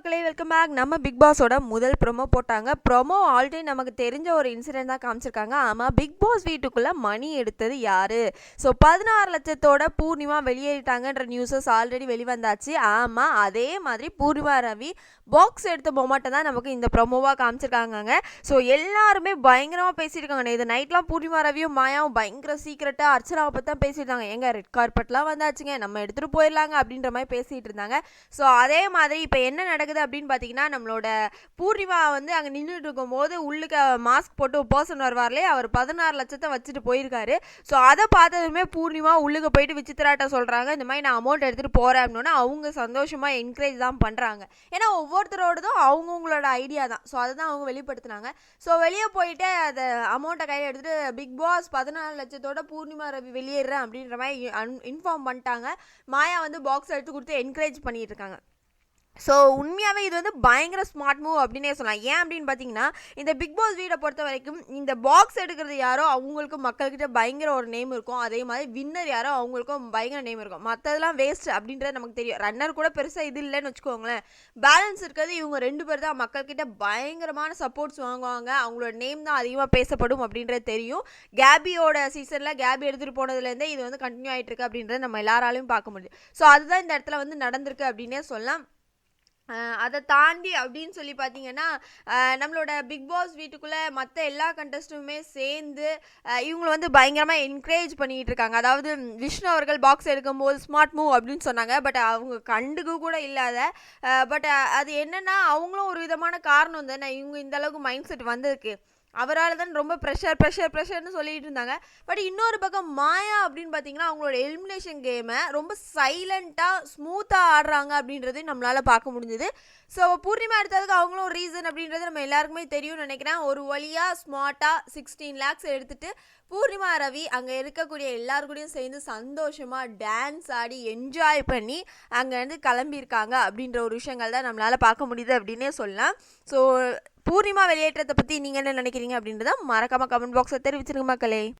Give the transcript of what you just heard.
மக்களே welcome back நம்ம big பாஸோட முதல் ப்ரோமோ போட்டாங்க. ப்ரோமோ ஆல்ரெடி நமக்கு தெரிஞ்ச ஒரு இன்சிடென்ட் தான் காமிச்சிருக்காங்க. ஆமாம் பிக் பாஸ் வீட்டுக்குள்ளே மணி எடுத்தது யாரு? ஸோ பதினாறு லட்சத்தோட பூர்ணிமா வெளியேறிட்டாங்கன்ற நியூஸஸ் ஆல்ரெடி வெளிவந்தாச்சு. ஆமாம் அதே மாதிரி பூர்ணிமா ரவி பாக்ஸ் எடுத்த மொமெண்ட்டை தான் நமக்கு இந்த ப்ரோமோவாக காமிச்சிருக்காங்க ஸோ எல்லாருமே பயங்கரமாக பேசியிருக்காங்க இது நைட்லாம் பூர்ணிமா ரவியும் மாயாவும் பயங்கர சீக்கிரட்டாக அர்ச்சனாவை பற்றி தான் பேசியிருந்தாங்க. எங்க ரெட் கார்பெட்லாம் வந்தாச்சுங்க. நம்ம எடுத்துகிட்டு போயிடலாங்க அப்படின்ற மாதிரி பேசிகிட்டு இருந்தாங்க. ஸோ அதே மாதிரி இப்போ என்ன நடக்குது அப்படின்னு பார்த்தீங்கன்னா நம்மளோட பூர்ணிமா வந்து அங்கே நின்றுட்டு இருக்கும்போது உள்ளுக்கு மாஸ்க் போட்டு பர்சன் வருவார்லே அவர் பதினாறு லட்சத்தை வச்சுட்டு போயிருக்காரு. ஸோ அதை பார்த்ததுமே பூர்ணிமா உள்ளுக்கு போயிட்டு விசித்திராட்ட சொல்கிறாங்க இந்த மாதிரி நான் அமௌண்ட் எடுத்துகிட்டு போகிறேன் அப்படின்னா அவங்க சந்தோஷமாக என்கரேஜ் தான் பண்ணுறாங்க ஏன்னா ஒவ்வொருத்தரோடதும் அவங்கவுங்களோட ஐடியா தான். ஸோ அதை தான் அவங்க வெளிப்படுத்தினாங்க. ஸோ வெளியே போயிட்டு அதை அமௌண்ட்டை கையில் எடுத்துகிட்டு பிக் பாஸ் பதினாலு லட்சத்தோட பூர்ணிமா ரவி வெளியேறேன் அப்படின்ற மாதிரி இன்ஃபார்ம் பண்ணிட்டாங்க. மாயா வந்து பாக்ஸ் எடுத்து கொடுத்து என்கரேஜ் பண்ணிட்டு இருக்காங்க. ஸோ உண்மையாகவே இது வந்து பயங்கர ஸ்மார்ட் மூவ் அப்படின்னே சொல்லலாம். ஏன் அப்படின்னு பார்த்தீங்கன்னா இந்த பிக் பாஸ் வீடை பொறுத்த வரைக்கும் இந்த பாக்ஸ் எடுக்கிறது யாரோ அவங்களுக்கு மக்கள்கிட்ட பயங்கர ஒரு நேம் இருக்கும். அதே மாதிரி வின்னர் யாரோ அவங்களுக்கும் பயங்கர நேம் இருக்கும். மற்றதெல்லாம் வேஸ்ட் அப்படின்றது நமக்கு தெரியும். ரன்னர் கூட பெருசாக இது இல்லைன்னு வச்சுக்கோங்களேன். பேலன்ஸ் இருக்கிறது இவங்க ரெண்டு பேர் தான். மக்கள்கிட்ட பயங்கரமான சப்போர்ட்ஸ் வாங்குவாங்க. அவங்களோட நேம் தான் அதிகமாக பேசப்படும் அப்படின்றது தெரியும். கேபியோட சீசனில் கேபி எடுத்துகிட்டு போனதுலேருந்தே இது வந்து கண்டினியூ ஆகிட்டு இருக்கு அப்படின்றத நம்ம எல்லாராலையும் பார்க்க முடியும். ஸோ அதுதான் இந்த இடத்துல வந்து நடந்திருக்கு அப்படின்னே சொல்லலாம். அதை தாண்டி அப்படின்னு சொல்லி பார்த்தீங்கன்னா நம்மளோட பிக் பாஸ் வீட்டுக்குள்ளே மற்ற எல்லா கண்டஸ்டுமே சேர்ந்து இவங்களை வந்து பயங்கரமாக என்கரேஜ் பண்ணிக்கிட்டு இருக்காங்க. அதாவது விஷ்ணு அவர்கள் பாக்ஸ் எடுக்கும்போது ஸ்மார்ட் மூவ் அப்படின்னு சொன்னாங்க. பட் அவங்க கண்டுக்கு கூட இல்லாத பட் அது என்னென்னா அவங்களும் ஒரு விதமான காரணம் தானே. இவங்க இந்த அளவுக்கு மைண்ட் செட் வந்திருக்கு. அவரால் தான் ரொம்ப ப்ரெஷர் ப்ரெஷர் ப்ரெஷர்னு சொல்லிட்டு இருந்தாங்க. பட் இன்னொரு பக்கம் மாயா அப்படின்னு பார்த்தீங்கன்னா அவங்களோட எலிமினேஷன் கேமை ரொம்ப சைலண்ட்டாக ஸ்மூத்தாக ஆடுறாங்க அப்படின்றதையும் நம்மளால் பார்க்க முடிஞ்சுது. ஸோ பூர்ணிமா எடுத்ததுக்கு அவங்களும் ரீசன் அப்படின்றது நம்ம எல்லாருக்குமே தெரியும்னு நினைக்கிறேன். ஒரு வழியாக ஸ்மார்ட்டாக சிக்ஸ்டீன் லேக்ஸ் எடுத்துட்டு பூர்ணிமா ரவி அங்கே இருக்கக்கூடிய எல்லாருக்கூடையும் சேர்ந்து சந்தோஷமாக டான்ஸ் ஆடி என்ஜாய் பண்ணி அங்கேருந்து கிளம்பியிருக்காங்க அப்படின்ற ஒரு விஷயங்கள் தான் நம்மளால் பார்க்க முடியுது அப்படின்னே சொல்லலாம். ஸோ பூர்ணிமா வெளியேற்றத்தை பற்றி நீங்கள் என்ன நினைக்கிறீங்க அப்படின்றத மறக்காமல் கமெண்ட் பாக்ஸை தெரிவிச்சிருங்க மக்களே.